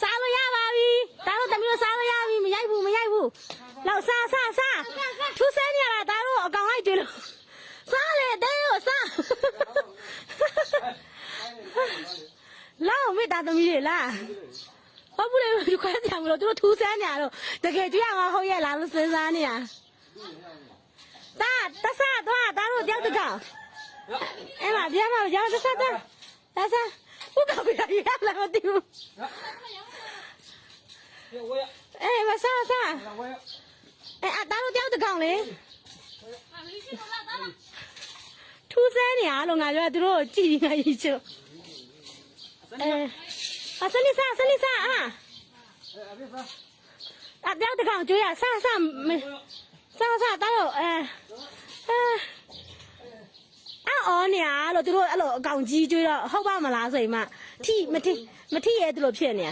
စားလို့ရပါပြီဒါတို့တမီးတို့စားလို့ရပြီမရိုက်ဘူးမရိုက်ဘူးလောက်စားစားစားထူးဆန်းနေရတာဒါတို့အကောင်လိုက်တွေ့လို့စားလေတဲတို့စားလောက်မေတ္တာသမီးတွေလားဘာဘူးလေဒီခွဲကြံမလို့သူတို့ထူးဆန်းနေရတော့တကယ်ကြည့်ရမှာဟုတ်ရဲ့လားလို့စဉ်းစားနေရတာတဆတော့ဒါတို့တယောက်တစ်ကောင်အဲ့မှာပြန်မှာရတဆတော့တဆ တာရလားမသိဘူးဝဲအေးမဆာဆာဝဲအေးအသားတို့တယောက်တကောင်လေထူးဆဲနေရလို့ငါပြောသူတို့ကြည့်ပြီးငါရေးချို့အဲအဆနိဆာဆနိဆာအာအပြောက်တကောင်ကြွေးရဆာဆာဆာဆာသားတို့အဲ နေရလို့သူတို့အဲ့လိုအကောင်ကြီးကျွေးတော့ဟုတ်ပါမလားဆိုရင်မထိမထိမထိရဲသူတို့ဖြစ်နေရ